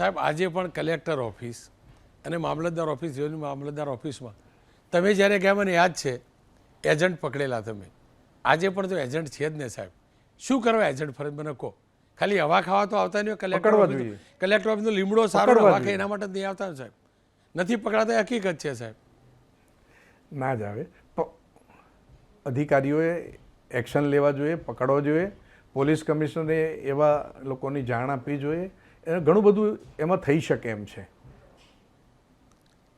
સાહેબ આજે પણ કલેક્ટર ઓફિસ અને મામલતદાર ઓફિસ જેવી મામલતદાર ઓફિસમાં તમે જ્યારે ગયા મને યાદ છે એજન્ટ પકડેલા તમે. આજે પણ તો એજન્ટ છે જ ને સાહેબ. શું કરવા એજન્ટ ફરજ? મને કહો. ખાલી હવા ખાવા તો આવતા નહીં કલેક્ટર જોઈએ. કલેક્ટર ઓફિસનો લીમડો સારો હવા ખાય એના માટે નહીં આવતા સાહેબ. નથી પકડાતા હકીકત છે સાહેબ. ના જ આવે. અધિકારીઓએ એક્શન લેવા જોઈએ પકડવા જોઈએ. પોલીસ કમિશનરે એવા લોકોની જાણ આપવી જોઈએ. ઘણું બધું એમાં થઈ શકે એમ છે.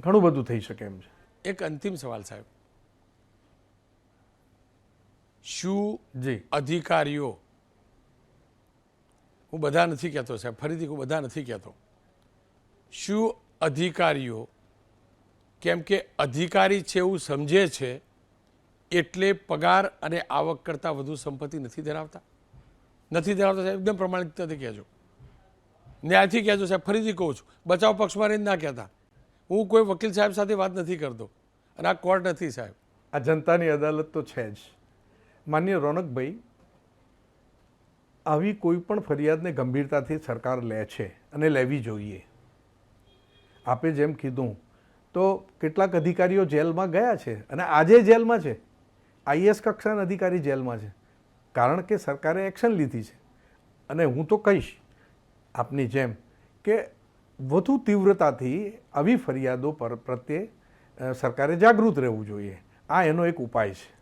ઘણું બધું થઈ શકે એમ છે. એક અંતિમ સવાલ સાહેબ. શું જી. અધિકારીઓ હું બધા નથી કહેતો સાહેબ ફરીથી હું બધા નથી કહેતો. શું અધિકારીઓ કેમ કે અધિકારી છે એવું સમજે છે એટલે પગાર અને આવક કરતાં વધુ સંપત્તિ નથી ધરાવતા? નથી ધરાવતા સાહેબ? એકદમ પ્રમાણિકતાથી કહેજો. ન્યાયથી કહેજો સાહેબ, ફરીથી કહું છું, બચાવ પક્ષમાં રહીને ના કહેતા. હું કોઈ વકીલ સાહેબ સાથે વાત નથી કરતો અને આ કોર્ટ નથી સાહેબ. આ જનતાની અદાલત તો છે જ. માન્ય રોનકભાઈ, આવી કોઈ પણ ફરિયાદને ગંભીરતાથી સરકાર લે છે અને લેવી જોઈએ. આપે જેમ કીધું, તો કેટલાક અધિકારીઓ જેલમાં ગયા છે અને આજે જેલમાં છે. આઈએસ કક્ષાના અધિકારી જેલમાં છે. કારણ કે સરકારે એક્શન લીધી છે. અને હું તો કહીશ આપની જેમ કે વધુ તીવ્રતાથી આવી ફરિયાદો પર પ્રત્યે સરકારે જાગૃત રહેવું જોઈએ. આ એનો એક ઉપાય છે.